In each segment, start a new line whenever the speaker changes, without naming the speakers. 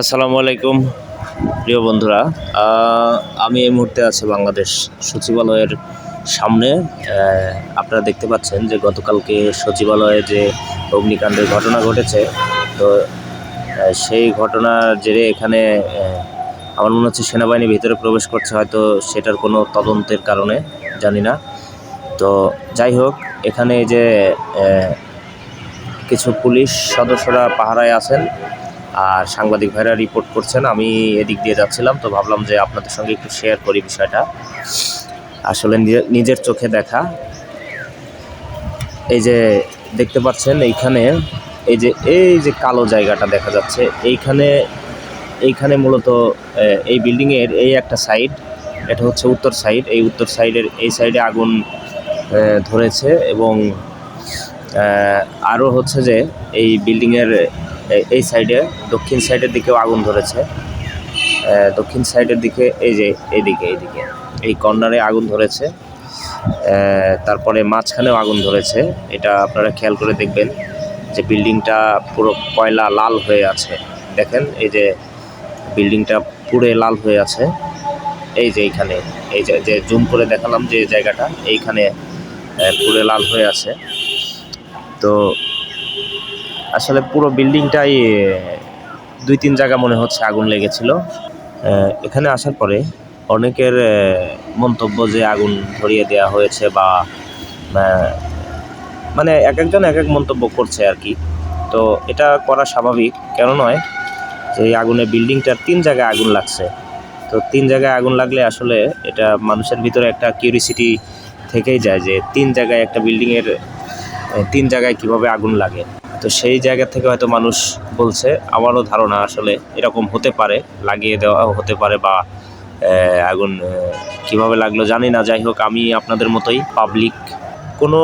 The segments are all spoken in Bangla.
আসসালামু আলাইকুম। প্রিয় বন্ধুরা আমি এই মুহূর্তে আছি বাংলাদেশ সচিবালয়ের সামনে। আপনারা দেখতে পাচ্ছেন যে গতকালকে সচিবালয়ে যে অগ্নিকাণ্ডের ঘটনা ঘটেছে, তো সেই ঘটনার জেরে এখানে আমার মনে হচ্ছে সেনাবাহিনী ভিতরে প্রবেশ করছে, হয়তো সেটার কোনো তদন্তের কারণে, জানি না। তো, যাই হোক, এখানে যে কিছু পুলিশ সদস্যরা পাহারায় আছেন আর সাংবাদিক ভাইরা রিপোর্ট করছেন, আমি এদিক দিয়ে যাচ্ছিলাম, তো ভাবলাম যে আপনাদের সঙ্গে একটু শেয়ার করি বিষয়টা। আসলে নিজে- নিজের চোখে দেখা। এই যে দেখতে পাচ্ছেন, এইখানে এই যে এই যে কালো জায়গাটা দেখা যাচ্ছে, এইখানে এইখানে মূলত এই বিল্ডিংয়ের এই একটা সাইড এটা হচ্ছে উত্তর সাইড এই উত্তর সাইডের এই সাইডে আগুন ধরেছে এবং আরও হচ্ছে যে, এই বিল্ডিংয়ের এই সাইডে, দক্ষিণ সাইডের দিকেও আগুন ধরেছে। দক্ষিণ সাইডের দিকে, এই যে এইদিকে এইদিকে এই কর্নারে আগুন ধরেছে। তারপরে মাঝখানেও আগুন ধরেছে। এটা আপনারা খেয়াল করে দেখবেন যে বিল্ডিংটা পুরো কয়লা লাল হয়ে আছে। দেখেন, এই যে বিল্ডিংটা পুরে লাল হয়ে আছে। এই যে এইখানে, এই যে জুম করে দেখালাম যে জায়গাটা, এইখানে পুরে লাল হয়ে আছে। তো আসলে পুরো বিল্ডিংটাই দুই তিন জায়গা মনে হচ্ছে আগুন লেগেছিল। এখানে আসার পরে অনেকের মন্তব্য যে আগুন ধরিয়ে দেওয়া হয়েছে বা মানে এক একজন এক এক মন্তব্য করছে আর কি। তো এটা করা স্বাভাবিক, কেন নয় যে আগুনে বিল্ডিংটার তিন জায়গায় আগুন লাগছে। তো তিন জায়গায় আগুন লাগলে আসলে এটা মানুষের ভিতরে একটা কিউরিসিটি থেকেই যায় যে তিন জায়গায় একটা বিল্ডিংয়ের তিন জায়গায় কীভাবে আগুন লাগে। তো সেই জায়গা থেকে হয়তো মানুষ বলছে, আমারও ধারণা আসলে এরকম হতে পারে, লাগিয়ে দেওয়া হতে পারে বা আগুন কীভাবে লাগল জানি না। যাই হোক, আমি আপনাদের মতোই পাবলিক কোনো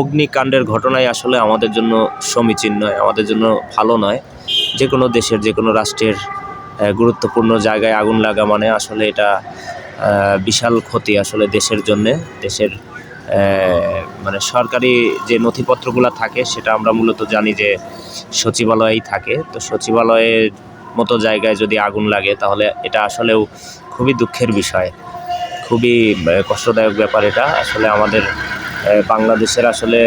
অগ্নিকাণ্ডের ঘটনাই আসলে আমাদের জন্য সমীচীন নয়, আমাদের জন্য ভালো নয়। যে কোনো দেশের যে কোনো রাষ্ট্রের গুরুত্বপূর্ণ জায়গায় আগুন লাগা মানে আসলে এটা বিশাল ক্ষতি আসলে দেশের জন্যে, দেশের মানে সরকারি যে নথিপত্রগুলো থাকে, সেটা আমরা মূলত জানি যে সচিবালয়েই থাকে। তো সচিবালয়ের মতো জায়গায় যদি আগুন লাগে, তাহলে এটা আসলেও খুবই দুঃখের বিষয়। খুবই কষ্টদায়ক ব্যাপার এটা। আসলে আমাদের বাংলাদেশের আসলে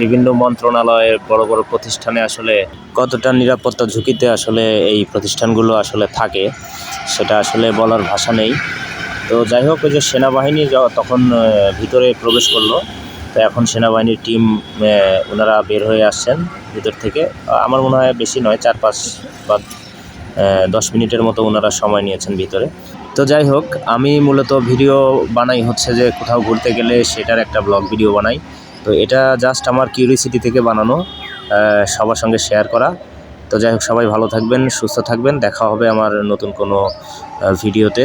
বিভিন্ন মন্ত্রণালয়ের বড় বড় প্রতিষ্ঠানে আসলে কতটা নিরাপত্তা ঝুঁকিতে আসলে এই প্রতিষ্ঠানগুলো আসলে থাকে, সেটা আসলে বলার ভাষা নেই। তো যাই হোক, ওই যে সেনাবাহিনী তখন ভিতরে প্রবেশ করল। তো এখন সেনাবাহিনীর টিম ওনারা বের হয়ে আসছেন ভিতর থেকে। আমার মনে হয় বেশি নয়, চার পাঁচ বা দশ মিনিটের মতো ওনারা সময় নিয়েছেন ভিতরে। তো যাই হোক, আমি মূলত ভিডিও বানাই হচ্ছে যে কোথাও ঘুরতে গেলে সেটার একটা ব্লগ ভিডিও বানাই। তো এটা জাস্ট আমার কিউরিসিটি থেকে বানানো সবার সঙ্গে শেয়ার করা। তো যাই হোক, সবাই ভালো থাকবেন, সুস্থ থাকবেন। দেখা হবে আমার নতুন কোনো ভিডিওতে।